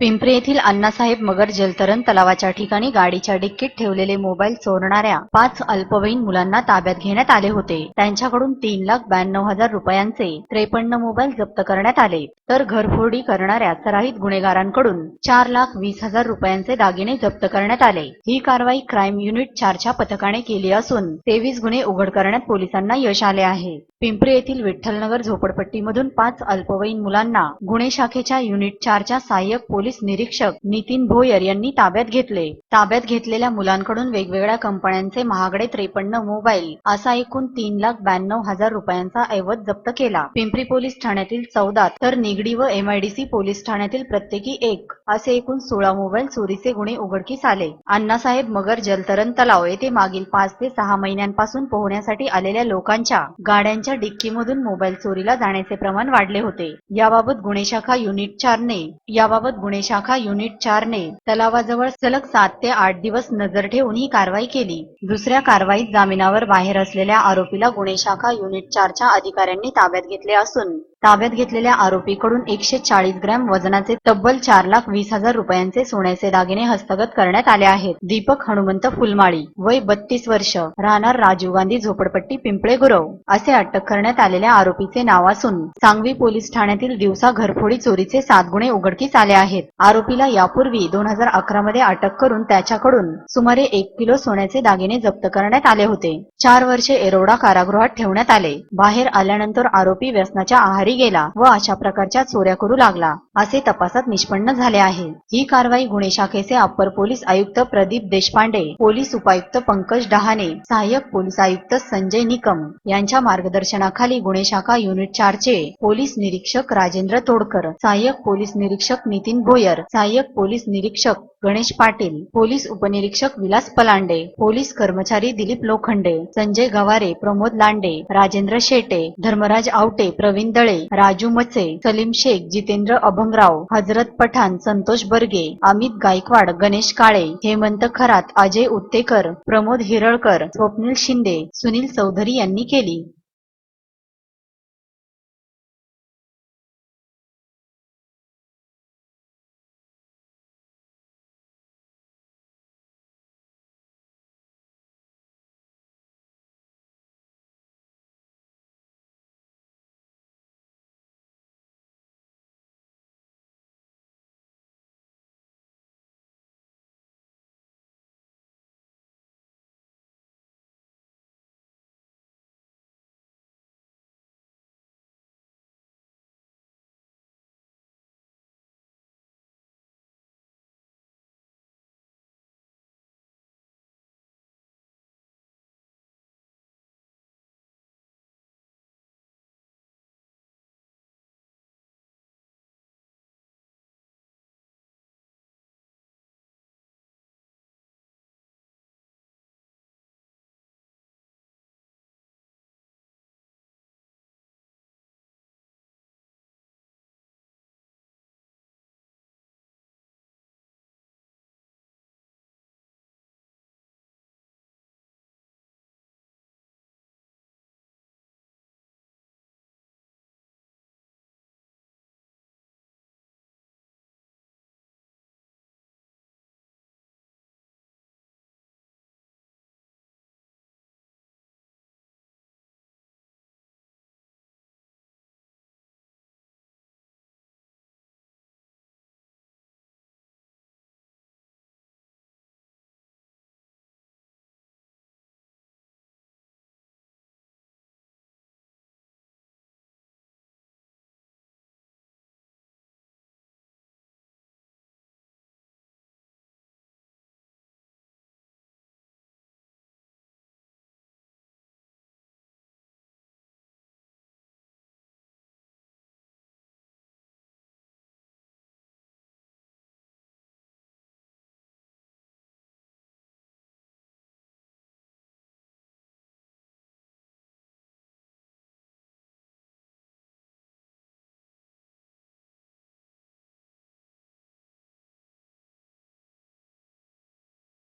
पिंपरी येथील अण्णासाहेब मगर जलतरण तलावाच्या ठिकाणी गाडीच्या डिक्कीत ठेवलेले मोबाईल चोरणाऱ्या पाच अल्पवयीन मुलांना ताब्यात घेण्यात आले होते. त्यांच्याकडून तीन लाख ब्याण्णव हजार रुपयांचे त्रेपन्न मोबाईल जप्त करण्यात आले. तर घरफोडी करणाऱ्या सराहित गुन्हेगारांकडून चार लाख वीस हजार रुपयांचे दागिने जप्त करण्यात आले. ही कारवाई क्राईम युनिट चारच्या पथकाने केली असून तेवीस गुन्हे उघड करण्यात पोलिसांना यश आले आहे. पिंपरी येथील विठ्ठलनगर झोपडपट्टीमधून पाच अल्पवयीन मुलांना गुन्हे शाखेच्या युनिट चारच्या सहाय्यक पोलीस पोलीस निरीक्षक नितीन भोयर यांनी ताब्यात घेतले. ताब्यात घेतलेल्या मुलांकडून वेगवेगळ्या कंपन्यांचे महागडे त्रेपन्न मोबाईल असा एकूण तीन लाख ब्याण्णव हजार रुपयांचा ऐवज जप्त केला. पिंपरी पोलीस ठाण्यातील चौदा तर निगडी व एमआयडीसी पोलीस ठाण्यातील प्रत्येकी एक असे एकूण सोळा मोबाईल चोरीचे गुन्हे उघडकीस आले. अण्णासाहेब मगर जलतरण तलाव येथे मागील पाच ते सहा महिन्यांपासून पोहण्यासाठी आलेल्या लोकांच्या गाड्यांच्या डिक्कीमधून मोबाईल चोरीला जाण्याचे प्रमाण वाढले होते. याबाबत गुन्हे शाखा युनिट चारने याबाबत गुन्हे शाखा युनिट चारने तलावाजवळ सलग सात ते आठ दिवस नजर ठेवून ही कारवाई केली. दुसऱ्या कारवाईत जामिनावर बाहेर असलेल्या आरोपीला गुन्हे शाखा युनिट चारच्या अधिकाऱ्यांनी ताब्यात घेतले असून ताब्यात घेतलेल्या आरोपीकडून एकशे चाळीस ग्रॅम वजनाचे तब्बल चार लाख वीस हजार रुपयांचे सोन्याचे दागिने हस्तगत करण्यात आले आहेत. दीपक हनुमंत फुलमाळी वय बत्तीस वर्ष राहणार राजीव गांधी झोपडपट्टी पिंपळे गुरव असे अटक करण्यात आलेल्या आरोपीचे नाव असून सांगवी पोलीस ठाण्यातील दिवसा घरफोडी चोरीचे सात गुन्हे उघडकीस आले आहेत. आरोपीला यापूर्वी दोन हजार अकरा मध्ये अटक करून त्याच्याकडून सुमारे एक किलो सोन्याचे दागिने जप्त करण्यात आले होते. चार वर्षे एरोडा कारागृहात ठेवण्यात आले. बाहेर आल्यानंतर आरोपी व्यसनाच्या आहारी गेला व अशा प्रकारच्या चोऱ्या करू लागला. असे तपासात निष्पन्न झाले आहे. ही कारवाई गुन्हे शाखेचे अप्पर पोलीस आयुक्त प्रदीप देशपांडे पोलीस उपायुक्त पंकज डहाणे सहाय्यक पोलीस आयुक्त संजय निकम यांच्या मार्गदर्शनाखाली गुन्हे शाखा युनिट चारचे पोलीस निरीक्षक राजेंद्र तोडकर सहाय्यक पोलीस निरीक्षक नितीन भोयर सहाय्यक पोलीस निरीक्षक गणेश पाटील पोलीस उपनिरीक्षक विलास पलांडे पोलीस कर्मचारी दिलीप लोखंडे संजय गवारे प्रमोद लांडे राजेंद्र शेटे धर्मराज आवटे प्रवीण दळे राजू मचे सलीम शेख जितेंद्र अभंगराव हजरत पठाण संतोष बर्गे अमित गायकवाड गणेश काळे हेमंत खरात अजय उत्तेकर प्रमोद हिरळकर स्वप्नील शिंदे सुनील चौधरी यांनी केली.